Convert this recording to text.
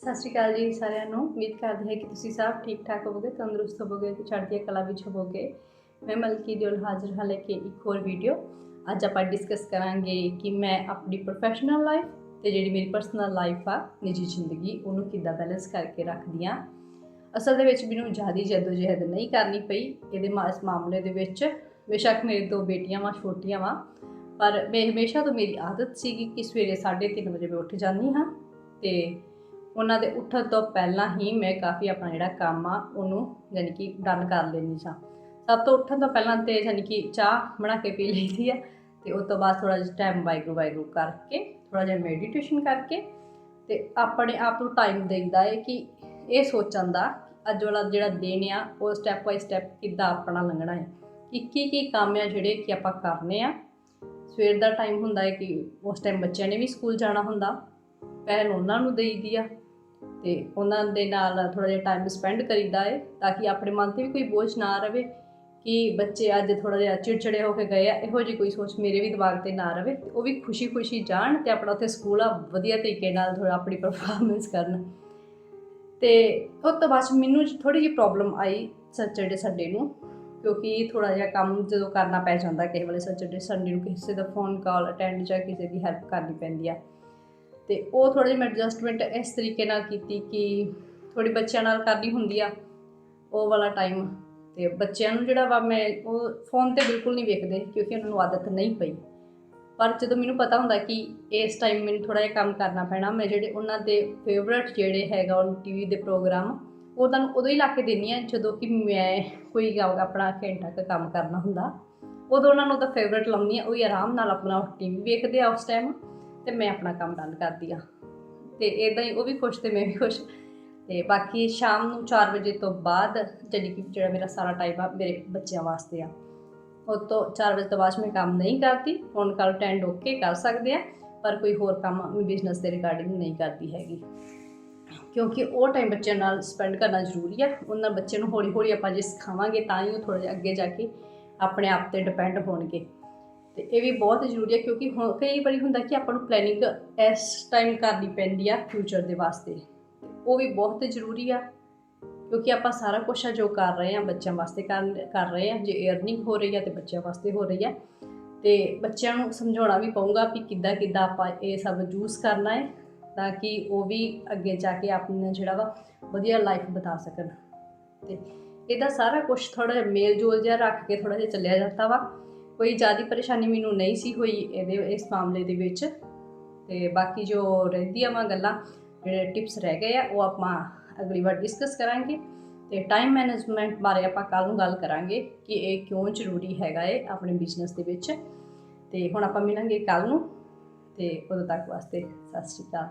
ਸਤਿ ਸ਼੍ਰੀ ਅਕਾਲ ਜੀ ਸਾਰਿਆਂ ਨੂੰ। ਉਮੀਦ ਕਰਦੇ ਹਾਂ ਕਿ ਤੁਸੀਂ ਸਭ ਠੀਕ ਠਾਕ ਹੋਵੋਗੇ, ਤੰਦਰੁਸਤ ਹੋਵੋਗੇ ਤੇ ਚੜ੍ਹਦੀ ਕਲਾ ਵਿੱਚ ਹੋਵੋਗੇ। ਮੈਂ ਮਲਕੀ ਦਿਉਲ ਹਾਜ਼ਰ ਹਾਂ ਲੈ ਕੇ ਇੱਕ ਹੋਰ ਵੀਡੀਓ ਅੱਜ ਆਪਾਂ ਡਿਸਕਸ ਕਰਾਂਗੇ ਕਿ ਮੈਂ ਆਪਣੀ ਪ੍ਰੋਫੈਸ਼ਨਲ ਲਾਈਫ ਤੇ ਜਿਹੜੀ ਮੇਰੀ ਪਰਸਨਲ ਲਾਈਫ ਆ, ਨਿੱਜੀ ਜ਼ਿੰਦਗੀ, ਉਹਨੂੰ ਕਿੱਦਾਂ ਬੈਲੈਂਸ ਕਰਕੇ ਰੱਖਦੀ ਹਾਂ। ਅਸਲ ਦੇ ਵਿੱਚ ਮੈਨੂੰ ਜ਼ਿਆਦਾ ਜਦੋਜਹਿਦ ਨਹੀਂ ਕਰਨੀ ਪਈ। ਇਹਦੇ ਮਾ- ਇਸ ਮਾਮਲੇ ਦੇ ਵਿੱਚ ਬੇਸ਼ੱਕ ਮੇਰੇ ਦੋ ਬੇਟੀਆਂ ਵਾਂ, ਛੋਟੀਆਂ ਵਾਂ। ਪਰ ਮੈਂ ਹਮੇਸ਼ਾ ਤੋਂ ਮੇਰੀ ਆਦਤ ਸੀਗੀ ਕਿ ਸਵੇਰੇ 3:30 ਵਜੇ ਮੈਂ ਉੱਠ ਜਾਂਦੀ ਹਾਂ ਤੇ ਉਹਨਾਂ ਦੇ ਉੱਠਣ ਤੋਂ ਪਹਿਲਾਂ ਹੀ ਮੈਂ ਕਾਫੀ ਆਪਣਾ ਜਿਹੜਾ ਕੰਮ ਆ, ਉਹਨੂੰ ਯਾਨੀ ਕਿ ਡਨ ਕਰ ਲੈਂਦੀ ਸਾਂ। ਸਭ ਤੋਂ ਉੱਠਣ ਤੋਂ ਪਹਿਲਾਂ ਤੇ ਯਾਨੀ ਕਿ ਚਾਹ ਬਣਾ ਕੇ ਪੀ ਲਈਦੀ ਆ ਤੇ ਉਸ ਤੋਂ ਬਾਅਦ ਥੋੜਾ ਜਿਹਾ ਟਾਈਮ ਵਾਹਿਗੁਰੂ ਵਾਹਿਗੁਰੂ ਕਰਕੇ ਥੋੜਾ ਜਿਹਾ ਮੈਡੀਟੇਸ਼ਨ ਕਰਕੇ ਤੇ ਆਪਣੇ ਆਪ ਨੂੰ ਟਾਈਮ ਦੇਈਦਾ ਹੈ ਕਿ ਇਹ ਸੋਚਣ ਦਾ ਅੱਜ ਵਾਲਾ ਜਿਹੜਾ ਦਿਨ ਆ, ਉਹ ਸਟੈਪ ਬਾਈ ਸਟੈਪ ਕਿੱਦਾਂ ਆਪਣਾ ਲੰਘਣਾ ਹੈ ਕਿ ਕੀ ਕੀ ਕੰਮ ਆ ਜਿਹੜੇ ਕਿ ਆਪਾਂ ਕਰਨੇ ਆ। ਸਵੇਰ ਦਾ ਟਾਈਮ ਹੁੰਦਾ ਹੈ ਕਿ ਉਸ ਟਾਈਮ ਬੱਚਿਆਂ ਨੇ ਵੀ ਸਕੂਲ ਜਾਣਾ ਹੁੰਦਾ ਪਹਿਲ ਉਹਨਾਂ ਨੂੰ ਦੇਈਦੀ ਆ। ਤੇ ਉਹਨਾਂ ਦੇ ਨਾਲ ਥੋੜਾ ਜਿਹਾ ਟਾਈਮ ਸਪੈਂਡ ਕਰੀਦਾ ਹੈ ਤਾਂ ਕਿ ਆਪਣੇ ਮਨ ਤੇ ਵੀ ਕੋਈ ਬੋਝ ਨਾ ਰਵੇ ਕਿ ਬੱਚੇ ਅੱਜ ਥੋੜਾ ਜਿਹਾ ਚਿੜਚਿੜੇ ਹੋ ਕੇ ਗਏ ਆ, ਇਹੋ ਜਿਹੀ ਕੋਈ ਸੋਚ ਮੇਰੇ ਵੀ ਦਿਮਾਗ ਤੇ ਨਾ ਰਵੇ, ਤੇ ਉਹ ਵੀ ਖੁਸ਼ੀ-ਖੁਸ਼ੀ ਜਾਣ ਤੇ ਆਪਣਾ ਉੱਥੇ ਸਕੂਲ ਆ, ਵਧੀਆ ਤਰੀਕੇ ਨਾਲ ਥੋੜਾ ਆਪਣੀ ਪਰਫਾਰਮੈਂਸ ਕਰਨ। ਤੇ ਉਸ ਤੋਂ ਬਾਅਦ ਮੈਨੂੰ ਥੋੜੀ ਜਿਹੀ ਪ੍ਰੋਬਲਮ ਆਈ ਸੈਚਰਡੇ ਸੰਡੇ ਨੂੰ, ਕਿਉਂਕਿ ਥੋੜਾ ਜਿਹਾ ਕੰਮ ਜਦੋਂ ਕਰਨਾ ਪੈ ਜਾਂਦਾ ਕਿਸੇ ਵੇਲੇ ਸੈਚਰਡੇ ਸੰਡੇ ਨੂੰ ਕਿਸੇ ਦਾ ਫੋਨ ਕਾਲ ਅਟੈਂਡ ਜਾਂ ਕਿਸੇ ਦੀ ਹੈਲਪ ਕਰਨੀ ਪੈਂਦੀ ਆ। ਤੇ ਉਹ ਥੋੜਾ ਜਿਹਾ ਮੈਂ ਐਡਜਸਟਮੈਂਟ ਇਸ ਤਰੀਕੇ ਨਾਲ ਕੀਤੀ ਕਿ ਥੋੜੀ ਬੱਚਿਆਂ ਨਾਲ ਕਰਨੀ ਹੁੰਦੀ ਆ, ਉਹ ਵਾਲਾ ਟਾਈਮ ਤੇ ਬੱਚਿਆਂ ਨੂੰ ਜਿਹੜਾ ਵਾ ਮੈਂ, ਉਹ ਫੋਨ ਤੇ ਬਿਲਕੁਲ ਨਹੀਂ ਵੇਖਦੇ ਕਿਉਂਕਿ ਉਹਨਾਂ ਨੂੰ ਆਦਤ ਨਹੀਂ ਪਈ। ਪਰ ਜਦੋਂ ਮੈਨੂੰ ਪਤਾ ਹੁੰਦਾ ਕਿ ਇਸ ਟਾਈਮ ਮੈਨੂੰ ਥੋੜਾ ਜਿਹਾ ਕੰਮ ਕਰਨਾ ਪੈਣਾ, ਮੈਂ ਜਿਹੜੇ ਉਹਨਾਂ ਦੇ ਫੇਵਰਟ ਜਿਹੜੇ ਹੈਗਾ ਉਹ ਟੀਵੀ ਦੇ ਪ੍ਰੋਗਰਾਮ ਉਹ ਤੁਹਾਨੂੰ ਉਦੋਂ ਹੀ ਲਾ ਕੇ ਦਿੰਦੀ ਆ ਜਦੋਂ ਕਿ ਮੈਂ ਕੋਈ ਗਾ- ਆਪਣਾ ਘੰਟਾ ਕੁ ਕੰਮ ਕਰਨਾ ਹੁੰਦਾ। ਉਦੋਂ ਉਹਨਾਂ ਨੂੰ ਤਾਂ ਫੇਵਰਟ ਲਾਉਂਦੀ ਆ, ਉਹ ਆਰਾਮ ਨਾਲ ਆਪਣਾ ਟੀਵੀ ਵੇਖਦੇ ਆ ਉਸ ਟਾਈਮ ਤੇ ਮੈਂ ਆਪਣਾ ਕੰਮ ਡਨ ਕਰਦੀ ਆ ਤੇ ਇਦਾਂ ਹੀ ਉਹ ਵੀ ਖੁਸ਼ ਤੇ ਮੈਂ ਵੀ ਖੁਸ਼। ਤੇ ਬਾਕੀ ਸ਼ਾਮ ਨੂੰ 4 ਵਜੇ ਤੋਂ ਬਾਅਦ ਜਿਹੜੀ ਕਿ ਜਿਹੜਾ ਮੇਰਾ ਸਾਰਾ ਟਾਈਮ ਆ, ਮੇਰੇ ਬੱਚਿਆਂ ਵਾਸਤੇ ਆ। ਉਹ ਤੋਂ 4 ਵਜੇ ਤੋਂ ਬਾਅਦ ਮੈਂ ਕੰਮ ਨਹੀਂ ਕਰਦੀ। ਫੋਨ ਕਾਲ ਅਟੈਂਡ ਓਕੇ ਕਰ ਸਕਦੇ ਆ ਪਰ ਕੋਈ ਹੋਰ ਕੰਮ ਮੈਂ ਬਿਜ਼ਨਸ ਦੇ ਰਿਗਾਰਡਿੰਗ ਨਹੀਂ ਕਰਦੀ ਹੈਗੀ। ਕਿਉਂਕਿ ਉਹ ਟਾਈਮ ਬੱਚਿਆਂ ਨਾਲ ਸਪੈਂਡ ਕਰਨਾ ਜ਼ਰੂਰੀ ਆ। ਉਹਨਾਂ ਬੱਚੇ ਨੂੰ ਹੌਲੀ ਹੌਲੀ ਆਪਾਂ ਜੇ ਸਿਖਾਵਾਂਗੇ, ਤਾਂ ਹੀ ਉਹ ਥੋੜਾ ਜਿਹਾ ਅੱਗੇ ਜਾ ਕੇ ਆਪਣੇ ਆਪ ਤੇ ਡਿਪੈਂਡ ਹੋਣਗੇ। ਤੇ ਇਹ ਵੀ ਬਹੁਤ ਜ਼ਰੂਰੀ ਹੈ ਕਿਉਂਕਿ ਹੁਣ ਕਈ ਵਾਰੀ ਹੁੰਦਾ ਕਿ ਆਪਾਂ ਨੂੰ ਪਲੈਨਿੰਗ ਇਸ ਟਾਈਮ ਕਰਨੀ ਪੈਂਦੀ ਆ ਫਿਊਚਰ ਦੇ ਵਾਸਤੇ। ਉਹ ਵੀ ਬਹੁਤ ਜ਼ਰੂਰੀ ਆ ਕਿਉਂਕਿ ਆਪਾਂ ਸਾਰਾ ਕੁਝ ਆ ਜੋ ਕਰ ਰਹੇ ਆ, ਬੱਚਿਆਂ ਵਾਸਤੇ ਕਰ ਕਰ ਰਹੇ ਆ, ਜੇ ਅਰਨਿੰਗ ਹੋ ਰਹੀ ਆ ਤੇ ਬੱਚਿਆਂ ਵਾਸਤੇ ਹੋ ਰਹੀ ਆ। ਤੇ ਬੱਚਿਆਂ ਨੂੰ ਸਮਝਾਉਣਾ ਵੀ ਪਊਗਾ ਕਿ ਕਿੱਦਾਂ ਕਿੱਦਾਂ ਆਪਾਂ ਇਹ ਸਭ ਯੂਜ਼ ਕਰਨਾ ਹੈ ਤਾਂ ਕਿ ਉਹ ਵੀ ਅੱਗੇ ਜਾ ਕੇ ਆਪਣਾ ਜਿਹੜਾ ਵਾ ਵਧੀਆ ਲਾਈਫ ਬਤਾ ਸਕਣ। ਤੇ ਇਹਦਾ ਸਾਰਾ ਕੁਝ ਥੋੜਾ ਜਿਹਾ ਮੇਲ ਜੋਲ ਜਿਹਾ ਰੱਖ ਕੇ ਥੋੜਾ ਜਿਹਾ ਚੱਲਿਆ ਜਾਂਦਾ ਵਾ। ਕੋਈ ਜ਼ਿਆਦਾ ਪਰੇਸ਼ਾਨੀ ਮੈਨੂੰ ਨਹੀਂ ਸੀ ਹੋਈ ਇਹਦੇ, ਇਸ ਮਾਮਲੇ ਦੇ ਵਿੱਚ। ਤੇ ਬਾਕੀ ਜੋ ਰਹਿੰਦੀਆਂ ਵਾ ਗੱਲਾਂ, ਜਿਹੜੇ ਟਿਪਸ ਰਹਿ ਗਏ ਆ, ਉਹ ਆਪਾਂ ਅਗਲੀ ਵਾਰ ਡਿਸਕਸ ਕਰਾਂਗੇ। ਤੇ ਟਾਈਮ ਮੈਨੇਜਮੈਂਟ ਬਾਰੇ ਆਪਾਂ ਕੱਲ ਨੂੰ ਗੱਲ ਕਰਾਂਗੇ ਕਿ ਇਹ ਕਿਉਂ ਜ਼ਰੂਰੀ ਹੈਗਾ ਏ ਆਪਣੇ ਬਿਜ਼ਨਸ ਦੇ ਵਿੱਚ। ਤੇ ਹੁਣ ਆਪਾਂ ਮਿਲਾਂਗੇ ਕੱਲ ਨੂੰ। ਤੇ ਉਦੋਂ ਤੱਕ ਵਾਸਤੇ ਸਤਿ ਸ਼੍ਰੀ ਅਕਾਲ।